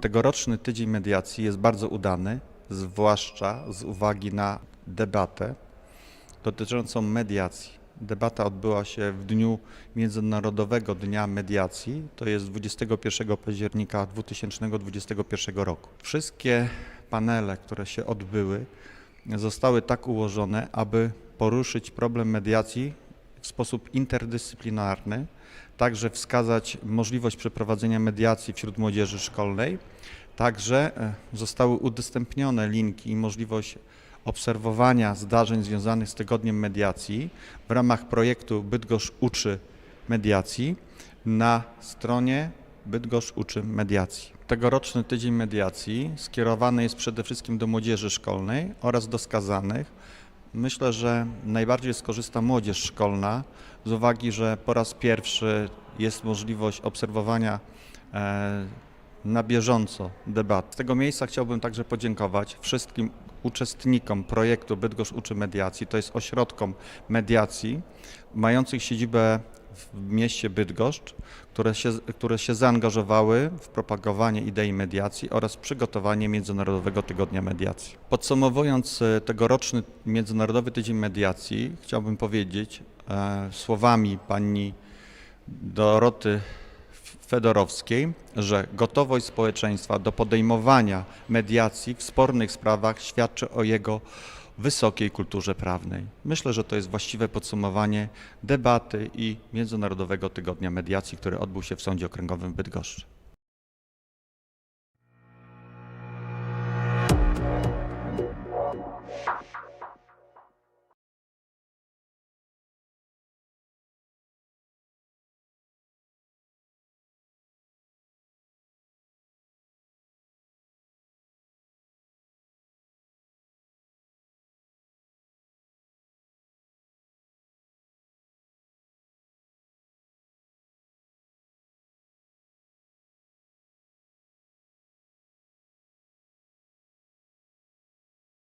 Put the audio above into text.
Tegoroczny tydzień mediacji jest bardzo udany, zwłaszcza z uwagi na debatę dotyczącą mediacji. Debata odbyła się w dniu Międzynarodowego Dnia Mediacji, to jest 21 października 2021 roku. Wszystkie panele, które się odbyły, zostały tak ułożone, aby poruszyć problem mediacji w sposób interdyscyplinarny, także wskazać możliwość przeprowadzenia mediacji wśród młodzieży szkolnej. Także e, zostały udostępnione linki i możliwość obserwowania zdarzeń związanych z tygodniem mediacji w ramach projektu Bydgoszcz uczy mediacji na stronie Bydgoszcz uczy mediacji. Tegoroczny tydzień mediacji skierowany jest przede wszystkim do młodzieży szkolnej oraz do skazanych. Myślę, że najbardziej skorzysta młodzież szkolna z uwagi, że po raz pierwszy jest możliwość obserwowania e, na bieżąco debat. Z tego miejsca chciałbym także podziękować wszystkim uczestnikom projektu Bydgoszcz uczy mediacji. To jest ośrodkom mediacji mających siedzibę w mieście Bydgoszcz, które się, które się zaangażowały w propagowanie idei mediacji oraz przygotowanie Międzynarodowego Tygodnia Mediacji. Podsumowując e, tegoroczny Międzynarodowy Tydzień Mediacji, chciałbym powiedzieć e, słowami pani Doroty Fedorowskiej, że gotowość społeczeństwa do podejmowania mediacji w spornych sprawach świadczy o jego wysokiej kulturze prawnej. Myślę, że to jest właściwe podsumowanie debaty i Międzynarodowego Tygodnia Mediacji, który odbył się w Sądzie Okręgowym w Bydgoszczy.